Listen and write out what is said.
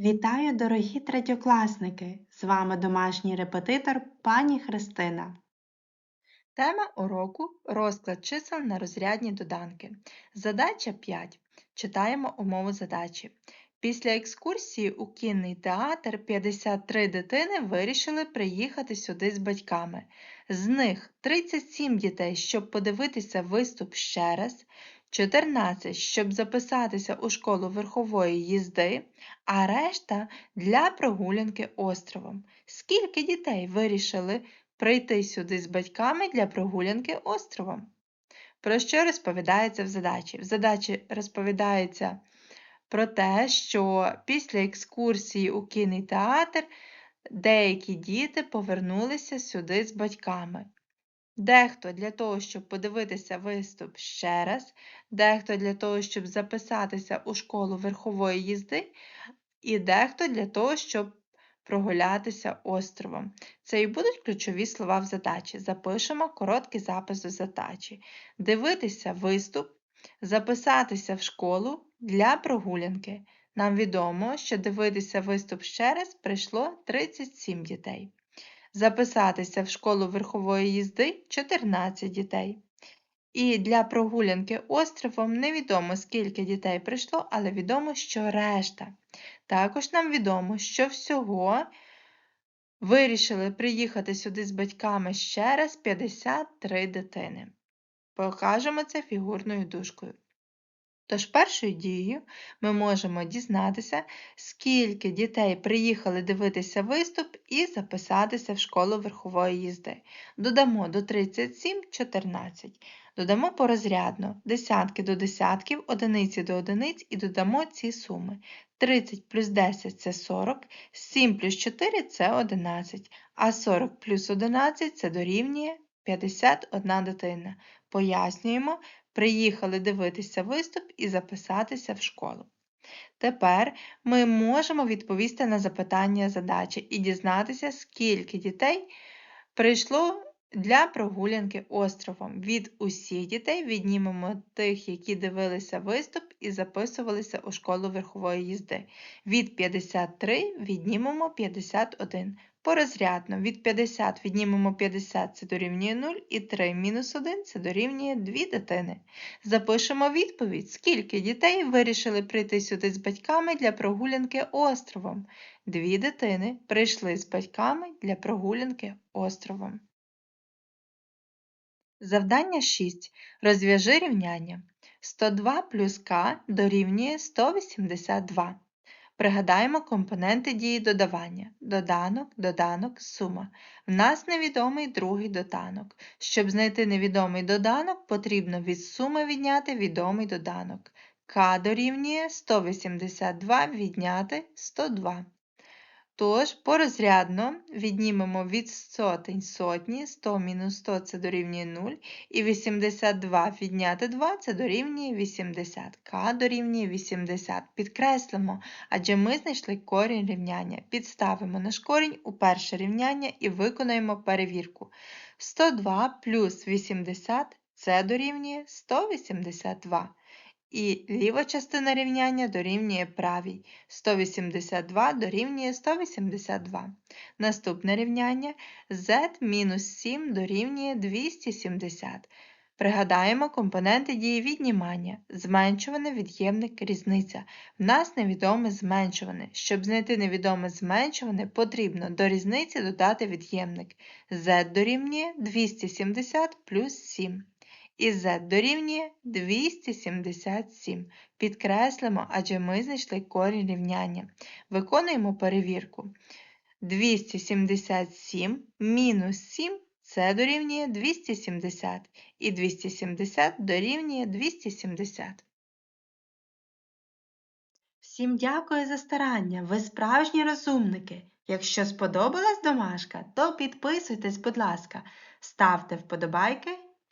Вітаю, дорогі третьокласники! З вами домашній репетитор пані Христина. Тема уроку розклад чисел на розрядні доданки. Задача 5. Читаємо умову задачі. Після екскурсії у кінний театр 53 дитини вирішили приїхати сюди з батьками. З них 37 дітей, щоб подивитися виступ ще раз, 14, щоб записатися у школу верхової їзди, а решта для прогулянки островом. Скільки дітей вирішили прийти сюди з батьками для прогулянки островом? Про що розповідається в задачі? В задачі розповідається про те, що після екскурсії у кінний деякі діти повернулися сюди з батьками. Дехто для того, щоб подивитися виступ ще раз, дехто для того, щоб записатися у школу верхової їзди, і дехто для того, щоб прогулятися островом. Це і будуть ключові слова в задачі. Запишемо короткий запис до задачі. Дивитися виступ, записатися в школу для прогулянки. Нам відомо, що дивитися виступ ще раз прийшло 37 дітей. Записатися в школу верхової їзди 14 дітей. І для прогулянки островом невідомо, скільки дітей прийшло, але відомо, що решта. Також нам відомо, що всього вирішили приїхати сюди з батьками ще раз 53 дитини. Покажемо це фігурною дужкою. Тож першою дією ми можемо дізнатися, скільки дітей приїхали дивитися виступ і записатися в школу верхової їзди. Додамо до 37 14. Додамо порозрядно десятки до десятків, одиниці до одиниць і додамо ці суми. 30 плюс 10 це 40, 7 плюс 4 це 11, а 40 плюс 11 це дорівнює 51 дитина. Пояснюємо, приїхали дивитися виступ і записатися в школу. Тепер ми можемо відповісти на запитання задачі і дізнатися, скільки дітей прийшло для прогулянки островом. Від усіх дітей віднімемо тих, які дивилися виступ і записувалися у школу верхової їзди. Від 53 віднімемо 51. Порозрядно від 50 віднімемо 50 це дорівнює 0, і 3 мінус 1 це дорівнює 2 дитини. Запишемо відповідь, скільки дітей вирішили прийти сюди з батьками для прогулянки островом. Дві дитини прийшли з батьками для прогулянки островом. Завдання 6. Розв'яжи рівняння. 102 плюс К дорівнює 182. Пригадаємо компоненти дії додавання. Доданок, доданок, сума. В нас невідомий другий доданок. Щоб знайти невідомий доданок, потрібно від суми відняти відомий доданок. К дорівнює 182 відняти 102. Тож, порозрядно віднімемо від сотень сотні, 100 мінус 100 це дорівнює 0, і 82 відняти 2 це дорівнює 80. К дорівнює 80. Підкреслимо, адже ми знайшли корінь рівняння. Підставимо наш корінь у перше рівняння і виконаємо перевірку. 102 плюс 80 це дорівнює 182 і ліва частина рівняння дорівнює правій. 182 дорівнює 182. Наступне рівняння z-7 дорівнює 270. Пригадаємо компоненти дії віднімання. Зменшуване від'ємник різниця. В нас невідоме зменшуване. Щоб знайти невідоме зменшуване, потрібно до різниці додати від'ємник. z дорівнює 270 плюс 7 і z дорівнює 277. Підкреслимо, адже ми знайшли корінь рівняння. Виконуємо перевірку. 277 мінус 7 це дорівнює 270. І 270 дорівнює 270. Всім дякую за старання, ви справжні розумники. Якщо сподобалась домашка, то підписуйтесь, будь ласка, ставте вподобайки